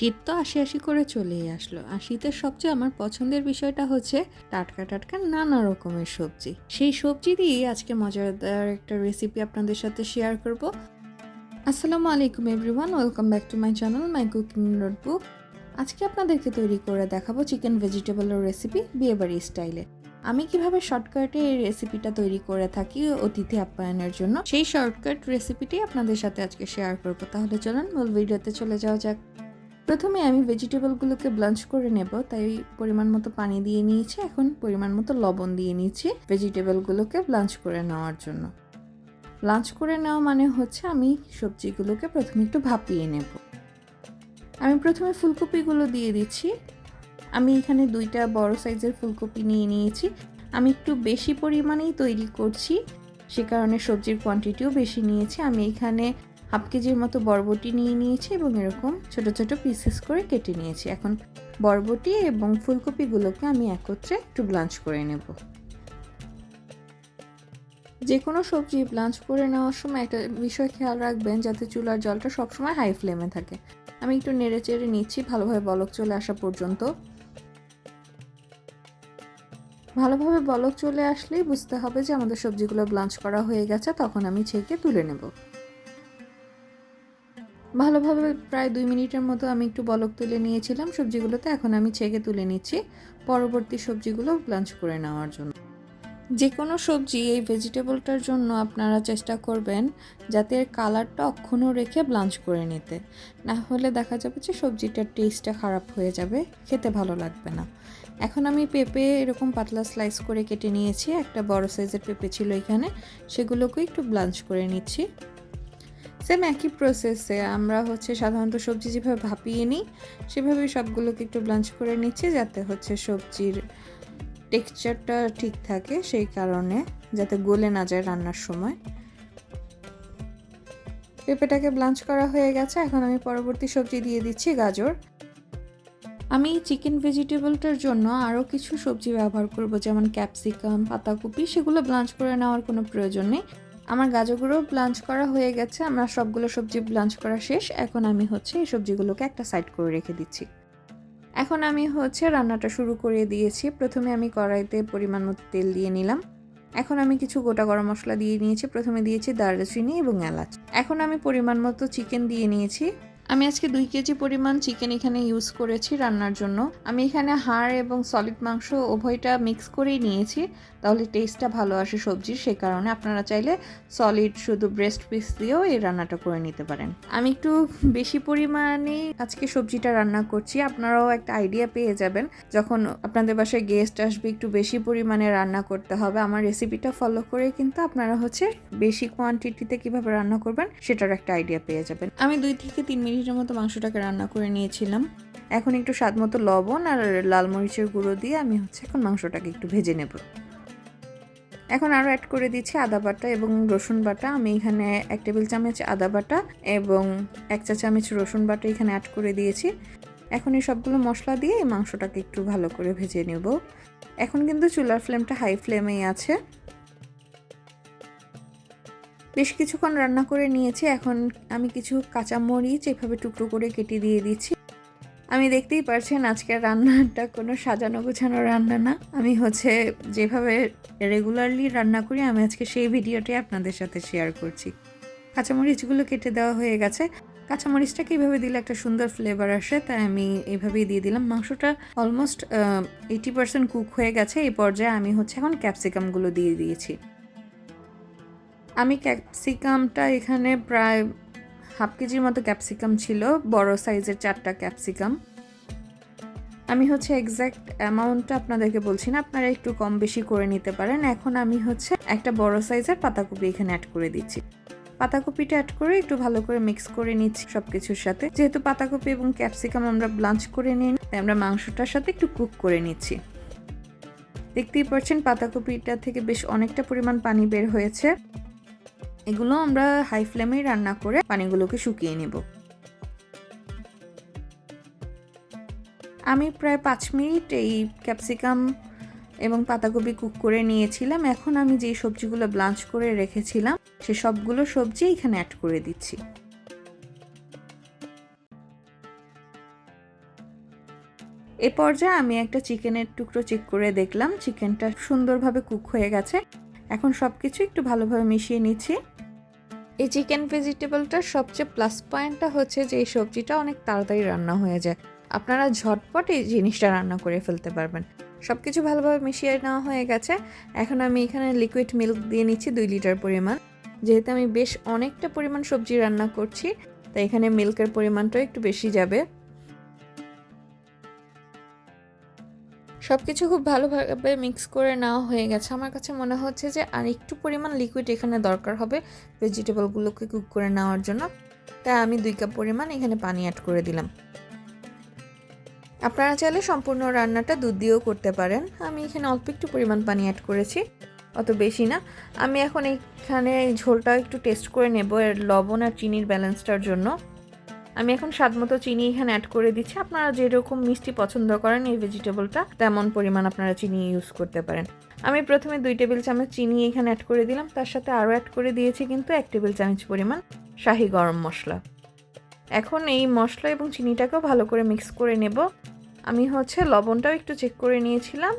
শীত তো আশি আশি করে চলেই আসলো। আর শীতের সবচেয়ে আমার পছন্দের বিষয়টা হচ্ছে টাটকা টাটকা নানা রকমের সবজি। সেই সবজি দিয়েই আজকে মজাদার একটা রেসিপি আপনাদের সাথে শেয়ার করব। আসসালামু আলাইকুম everyone welcome back to my channel my cooking notebook আজকে আপনাদেরকে তৈরি করে দেখাবো চিকেন ভেজিটেবলের রেসিপি বিয়েবাড়ি স্টাইলে আমি কীভাবে শর্টকাটে এই রেসিপিটা তৈরি করে থাকি অতিথি আপ্যায়নের জন্য, সেই শর্টকাট রেসিপিটি আপনাদের সাথে আজকে শেয়ার করব। তাহলে চলুন মূল ভিডিওতে চলে যাওয়া যাক। প্রথমে আমি ভেজিটেবলগুলোকে ব্লাঞ্চ করে নেব, তাই পরিমাণ মতো পানি দিয়ে নিয়েছি, এখন পরিমাণ মতো লবণ দিয়ে নিয়েছি ভেজিটেবলগুলোকে ব্লাঞ্চ করে নেওয়ার জন্য। ব্লাঞ্চ করে নেওয়া মানে হচ্ছে আমি সবজিগুলোকে প্রথমে একটু ভাপিয়ে নেব। আমি প্রথমে ফুলকপিগুলো দিয়ে দিচ্ছি। আমি এখানে দুইটা বড় সাইজের ফুলকপি নিয়ে নিয়েছি। আমি একটু বেশি পরিমাণেই তৈরি করছি, সে কারণে সবজির কোয়ান্টিটিও বেশি নিয়েছি। আমি এখানে হাফ কেজির মতো বরবটি নিয়ে নিয়েছি এবং এরকম ছোট ছোট পিসেস করে কেটে নিয়েছি। এখন বরবটি এবং ফুলকপিগুলোকে আমি একত্রে একটু ব্লাঞ্চ করে নেব। যে কোনো সবজি ব্লাঞ্চ করে নেওয়ার সময় একটা বিষয় খেয়াল রাখবেন যাতে চুলার জলটা সবসময় হাই ফ্লেমে থাকে। আমি একটু নেড়ে চেড়ে নিচ্ছি, ভালোভাবে বলক চলে আসা পর্যন্ত। ভালোভাবে বলক চলে আসলেই বুঝতে হবে যে আমাদের সবজিগুলো ব্লাঞ্চ করা হয়ে গেছে, তখন আমি ছেঁকে তুলে নেব। ভালোভাবে প্রায় দুই মিনিটের মতো আমি একটু বলক তুলে নিয়েছিলাম সবজিগুলোতে, এখন আমি ছেঁকে তুলে নিচ্ছি পরবর্তী সবজিগুলো ব্লাঞ্চ করে নেওয়ার জন্য। যে কোনো সবজি এই ভেজিটেবলটার জন্য আপনারা চেষ্টা করবেন যাতে এর কালারটা অক্ষুণ্ণ রেখে ব্লাঞ্চ করে নিতে। না হলে দেখা যাবে যে সবজিটার টেস্টটা খারাপ হয়ে যাবে, খেতে ভালো লাগবে না। এখন আমি পেঁপে এরকম পাতলা স্লাইস করে কেটে নিয়েছি, একটা বড় সাইজের পেঁপে ছিল এখানে সেগুলোকে একটু ব্লাঞ্চ করে নিচ্ছি। সেম একই প্রসেসে আমরা হচ্ছে সাধারণত সবজি যেভাবে ভাপিয়ে নিই, সেভাবেই সবগুলোকে একটু ব্লাঞ্চ করে নিচ্ছি যাতে হচ্ছে সবজির টেক্সচারটা ঠিক থাকে সেই কারণে যাতে গলে না যায় রান্নার সময়। পেঁপেটাকে ব্লাঞ্চ করা হয়ে গেছে, এখন আমি পরবর্তী সবজি দিয়ে দিচ্ছি গাজর। আমি চিকেন ভেজিটেবলটার জন্য আরও কিছু সবজি ব্যবহার করব, যেমন ক্যাপসিকাম পাতাকপি, সেগুলো ব্লাঞ্চ করে নেওয়ার কোনো প্রয়োজন নেই। আমার গাজরগুলো ব্লাঞ্চ করা হয়ে গেছে, আমার সবগুলো সবজি ব্লাঞ্চ করা শেষ। এখন আমি হচ্ছে এই সবজিগুলোকে একটা সাইড করে রেখে দিচ্ছি। এখন আমি হচ্ছে রান্নাটা শুরু করে দিয়েছি। প্রথমে আমি কড়াইতে পরিমাণ মতো তেল দিয়ে নিলাম। এখন আমি কিছু গোটা গরম মশলা দিয়ে নিয়েছি। প্রথমে দিয়েছি দারচিনি এবং এলাচ। এখন আমি পরিমাণ মতো চিকেন দিয়ে নিয়েছি। আমি আজকে দুই কেজি পরিমাণ চিকেন এখানে ইউজ করেছি রান্নার জন্য। আমি এখানে হাড় এবং সলিড মাংস উভয়টা মিক্স করেই নিয়েছি, তাহলে টেস্টটা ভালো আসে সবজির, সে কারণে আপনারা চাইলে সলিড শুধু ব্রেস্ট পিস দিয়েও এই রান্নাটা করে নিতে পারেন। আমি একটু বেশি পরিমাণে আজকে সবজিটা রান্না করছি, আপনারাও একটা আইডিয়া পেয়ে যাবেন। যখন আপনাদের বাসায় গেস্ট আসবে, একটু বেশি পরিমাণে রান্না করতে হবে। আমার রেসিপিটা ফলো করে কিন্তু আপনারা হচ্ছে বেশি কোয়ান্টিটিতে কীভাবে রান্না করবেন, সেটার একটা আইডিয়া পেয়ে যাবেন। আমি দুই থেকে তিন মিনিটের মতো মাংসটাকে রান্না করে নিয়েছিলাম। এখন একটু স্বাদ মতো লবণ আর লাল মরিচের গুঁড়ো দিয়ে আমি হচ্ছে এখন মাংসটাকে একটু ভেজে নেব। এখন আরও অ্যাড করে দিচ্ছি আদা বাটা এবং রসুন বাটা। আমি এখানে এক টেবিল চামচ আদা বাটা এবং এক চা চামচ রসুন বাটা এখানে অ্যাড করে দিয়েছি। এখন এই সবগুলো মশলা দিয়ে এই মাংসটাকে একটু ভালো করে ভেজে নেব। এখন কিন্তু চুলার ফ্লেমটা হাই ফ্লেমেই আছে। বেশ কিছুক্ষণ রান্না করে নিয়েছি। এখন আমি কিছু কাঁচা মরিচ এভাবে টুকরো করে কেটে দিয়ে দিচ্ছি। আমি দেখতেই পারছেন আজকের রান্নাটা কোনো সাজানো গোছানো রান্না না। আমি হচ্ছে যেভাবে রেগুলারলি রান্না করি, আমি আজকে সেই ভিডিওটাই আপনাদের সাথে শেয়ার করছি। কাঁচামরিচগুলো কেটে দেওয়া হয়ে গেছে। কাঁচামরিচটাকে এইভাবে দিলে একটা সুন্দর ফ্লেভার আসে তাই আমি এইভাবেই দিয়ে দিলাম। মাংসটা অলমোস্ট এইটি পার্সেন্ট কুক হয়ে গেছে। এই পর্যায়ে আমি হচ্ছে এখন ক্যাপসিকামগুলো দিয়ে দিয়েছি। আমি ক্যাপসিকামটা এখানে প্রায় হাফ কেজির মতো ক্যাপসিকাম ছিল, বড় সাইজের চারটা ক্যাপসিকাম। আমি হচ্ছে এক্স্যাক্ট অ্যামাউন্টটা আপনাদেরকে বলছি না, আপনারা একটু কম বেশি করে নিতে পারেন। এখন আমি হচ্ছে একটা বড় সাইজের পাতাকপি এখানে অ্যাড করে দিচ্ছি। পাতাকপিটা অ্যাড করে একটু ভালো করে মিক্স করে নিচ্ছি সব কিছুর সাথে। যেহেতু পাতাকপি এবং ক্যাপসিকাম আমরা ব্লাঞ্চ করে নিই, তাই আমরা মাংসটার সাথে একটু কুক করে নিচ্ছি। দেখতেই পাচ্ছেন, পাতাকপিটা থেকে বেশ অনেকটা পরিমাণ পানি বের হয়েছে। এগুলো আমরা হাই ফ্লেমে রান্না করে পানিগুলোকে শুকিয়ে নেব। আমি প্রায় পাঁচ মিনিট এই ক্যাপসিকাম এবং পাতাকপি কুক করে নিয়েছিলাম। এখন আমি যেই সবজিগুলো ব্লাঞ্চ করে রেখেছিলাম, সে সবগুলো সবজি এখানে অ্যাড করে দিচ্ছি। এ পর্যায়ে আমি একটা চিকেনের টুকরো চেক করে দেখলাম। চিকেনটা সুন্দরভাবে কুক হয়ে গেছে। এখন সব কিছু একটু ভালোভাবে মিশিয়ে নিচ্ছি। এই চিকেন ভেজিটেবলটার সবচেয়ে প্লাস পয়েন্টটা হচ্ছে যে এই সবজিটা অনেক তাড়াতাড়ি রান্না হয়ে যায়। আপনারা ঝটপট এই জিনিসটা রান্না করে ফেলতে পারবেন। সব কিছু ভালোভাবে মিশিয়ে নেওয়া হয়ে গেছে। এখন আমি এখানে লিকুইড মিল্ক দিয়ে নিচ্ছি দুই লিটার পরিমাণ। যেহেতু আমি বেশ অনেকটা পরিমাণ সবজি রান্না করছি, তাই এখানে মিল্কের পরিমাণটাও একটু বেশি যাবে। সব কিছু খুব ভালোভাবে মিক্স করে নেওয়া হয়ে গেছে। আমার কাছে মনে হচ্ছে যে আর একটু পরিমাণ লিকুইড এখানে দরকার হবে ভেজিটেবলগুলোকে কুক করে নেওয়ার জন্য। তাই আমি দুই কাপ পরিমাণ এখানে পানি অ্যাড করে দিলাম। আপনারা চাইলে সম্পূর্ণ রান্নাটা দুধ দিয়েও করতে পারেন। আমি এখানে অল্প একটু পরিমাণ পানি অ্যাড করেছি, অত বেশি না। আমি এখন এখানে ঝোলটা একটু টেস্ট করে নেব, এর লবণ আর চিনির ব্যালেন্সটার জন্য। আমি এখন স্বাদ মতো চিনি এখানে অ্যাড করে দিচ্ছি। আপনারা যেরকম মিষ্টি পছন্দ করেন এই ভেজিটেবলটা তেমন পরিমাণ আপনারা চিনি ইউজ করতে পারেন। আমি প্রথমে দুই টেবিল চামচ চিনি এখানে অ্যাড করে দিলাম। তার সাথে আরও অ্যাড করে দিয়েছি কিন্তু এক টেবিল চামচ পরিমাণ শাহি গরম মশলা। এখন এই মশলা এবং চিনিটাকেও ভালো করে মিক্স করে নেব। আমি হচ্ছে লবণটাও একটু চেক করে নিয়েছিলাম।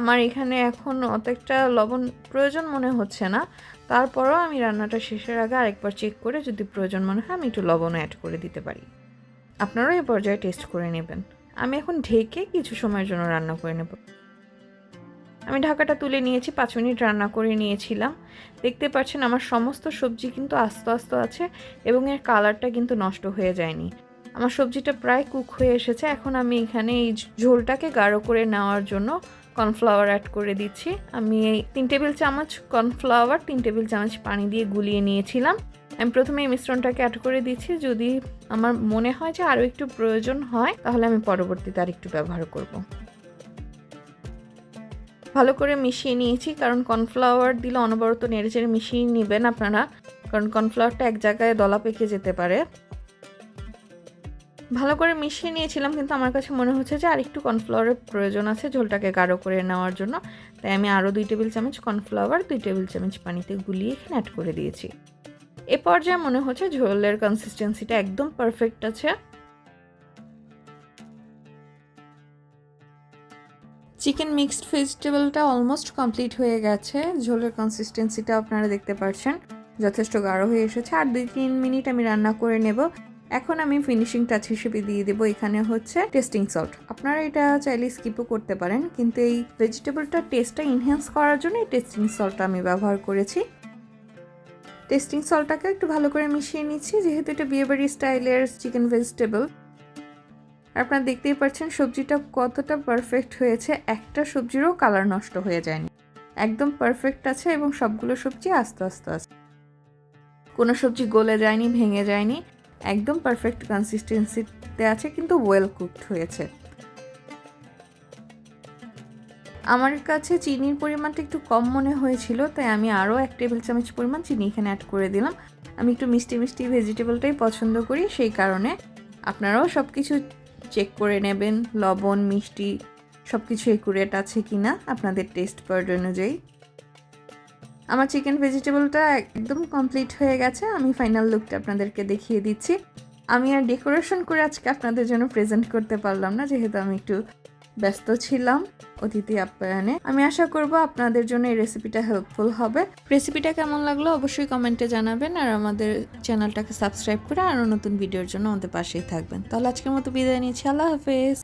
আমার এখানে এখন অত একটা লবণ প্রয়োজন মনে হচ্ছে না। তারপরও আমি রান্নাটা শেষের আগে আরেকবার চেক করে যদি প্রয়োজন মনে হয় আমি একটু লবণও অ্যাড করে দিতে পারি। আপনারাও এই পর্যায়ে টেস্ট করে নেবেন। আমি এখন ঢেকে কিছু সময়ের জন্য রান্না করে নেব। আমি ঢাকাটা তুলে নিয়েছি, পাঁচ মিনিট রান্না করে নিয়েছিলাম। দেখতে পাচ্ছেন আমার সমস্ত সবজি কিন্তু আস্তে আস্তে আছে এবং এর কালারটা কিন্তু নষ্ট হয়ে যায়নি। আমার সবজিটা প্রায় কুক হয়ে এসেছে। এখন আমি এখানে এই ঝোলটাকে গাঢ় করে নেওয়ার জন্য কর্নফ্লাওয়ার অ্যাড করে দিচ্ছি। আমি এই তিন টেবিল চামচ কর্নফ্লাওয়ার, তিন টেবিল চামচ পানি দিয়ে গুলিয়ে নিয়েছিলাম। আমি প্রথমে এই মিশ্রণটাকে অ্যাড করে দিচ্ছি। যদি আমার মনে হয় যে আরও একটু প্রয়োজন হয়, তাহলে আমি পরবর্তীতে আর একটু ব্যবহার করব। ভালো করে মিশিয়ে নিয়েছি, কারণ কর্নফ্লাওয়ার দিলে অনবরত নেড়ে চেড়ে মিশিয়ে নেবেন আপনারা। কারণ কর্নফ্লাওয়ারটা এক জায়গায় দলা পেকে যেতে পারে। ভালো করে মিশিয়ে নিয়েছিলাম, কিন্তু আমার কাছে মনে হচ্ছে যে আরেকটু কর্নফ্লাওয়ারের প্রয়োজন আছে ঝোলটাকে গাঢ় করে নেওয়ার জন্য। তাই আমি আরও দুই টেবিল চামচ কর্নফ্লাওয়ার, দুই টেবিল চামচ পানিতে গুলিয়ে এখানে অ্যাড করে দিয়েছি। এ পর্যায়ে মনে হচ্ছে ঝোলের কনসিস্টেন্সিটা একদম পারফেক্ট আছে। চিকেন মিক্সড ভেজিটেবলটা অলমোস্ট কমপ্লিট হয়ে গেছে। ঝোলের কনসিস্টেন্সিটা আপনারা দেখতে পাচ্ছেন যথেষ্ট গাঢ় হয়ে এসেছে। আর দুই তিন মিনিট আমি রান্না করে নেব। এখন আমি ফিনিশিং টাচ হিসেবে দিয়ে দেবো, এখানে হচ্ছে টেস্টিং সল্ট আপনারা এটা চাইলে স্কিপও করতে পারেন, কিন্তু এই ভেজিটেবলটার টেস্টটা ইনহ্যান্স করার জন্য এই টেস্টিং সল্টটা আমি ব্যবহার করেছি। টেস্টিং সল্টটাকে একটু ভালো করে মিশিয়ে নিচ্ছি, যেহেতু এটা বিয়েবাড়ি স্টাইলের চিকেন ভেজিটেবল আপনারা দেখতেই পাচ্ছেন সবজিটা কতটা পারফেক্ট হয়েছে, একটা সবজিরও কালার নষ্ট হয়ে যায়নি। একদম পারফেক্ট আছে এবং সবগুলো সবজি আস্তে আস্তে আছে কোনো সবজি গলে যায়নি, ভেঙে যায়নি। একদম পারফেক্ট কনসিস্টেন্সিতে আছে, কিন্তু ওয়েল কুকড হয়েছে। আমার কাছে চিনির পরিমাণটা একটু কম মনে হয়েছিল, তাই আমি আরও এক টেবিল চামচ পরিমাণ চিনি এখানে অ্যাড করে দিলাম। আমি একটু মিষ্টি মিষ্টি ভেজিটেবলটাই পছন্দ করি, সেই কারণে আপনারাও সব কিছু চেক করে নেবেন। লবণ, মিষ্টি সব কিছু একুরেট আছে কি না আপনাদের টেস্ট পার্ড অনুযায়ী। আমার চিকেন ভেজিটেবলটা একদম কমপ্লিট হয়ে গেছে। আমি ফাইনাল লুকটা আপনাদেরকে দেখিয়ে দিচ্ছি। আমি আর ডেকোরেশন করে আজকে আপনাদের জন্য প্রেজেন্ট করতে পারলাম না, যেহেতু আমি একটু ব্যস্ত ছিলাম অতিথি আপ্যায়নে। আমি আশা করব আপনাদের জন্য এই রেসিপিটা হেল্পফুল হবে। রেসিপিটা কেমন লাগল অবশ্যই কমেন্টে জানাবেন আর আমাদের চ্যানেলটাকে সাবস্ক্রাইব করে আরও নতুন ভিডিওর জন্য আমাদের পাশেই থাকবেন। তাহলে আজকের মতো বিদায় নিচ্ছি। আল্লাহ হাফেজ।